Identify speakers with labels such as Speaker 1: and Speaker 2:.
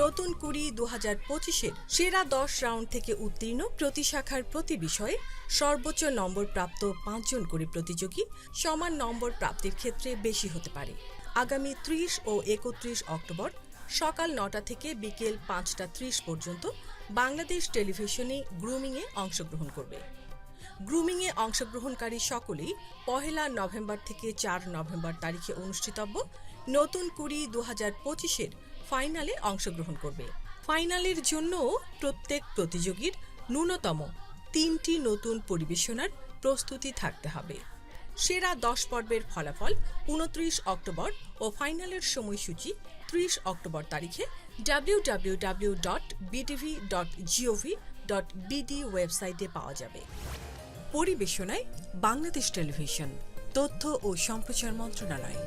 Speaker 1: নতুন কুড়ি দু হাজার পঁচিশের সেরা দশ রাউন্ড থেকে উত্তীর্ণ প্রতি শাখার প্রতি বিষয়ে সর্বোচ্চ নম্বর প্রাপ্ত পাঁচজন করে প্রতিযোগী সমান নম্বর প্রাপ্তির ক্ষেত্রে বেশি হতে পারে। আগামী ত্রিশ ও একত্রিশ অক্টোবর সকাল নটা থেকে বিকেল পাঁচটা ত্রিশ পর্যন্ত বাংলাদেশ টেলিভিশনে গ্রুমিংয়ে অংশগ্রহণ করবে। গ্রুমিংয়ে অংশগ্রহণকারী সকলেই পহেলা নভেম্বর থেকে চার নভেম্বর তারিখে অনুষ্ঠিতব্য নতুন কুড়ি দু হাজার পঁচিশের ফাইনালে অংশগ্রহণ করবে। ফাইনালের জন্য প্রত্যেক প্রতিযোগীর ন্যূনতম তিনটি নতুন পরিবেশনার প্রস্তুতি থাকতে হবে। সেরা দশ পর্বের ফলাফল উনত্রিশ অক্টোবর ও ফাইনালের সময়সূচি ত্রিশ অক্টোবর তারিখে W W dot dot GOV dot ওয়েবসাইটে পাওয়া যাবে। পরিবেশনায় বাংলাদেশ টেলিভিশন, তথ্য ও সম্প্রচার মন্ত্রণালয়।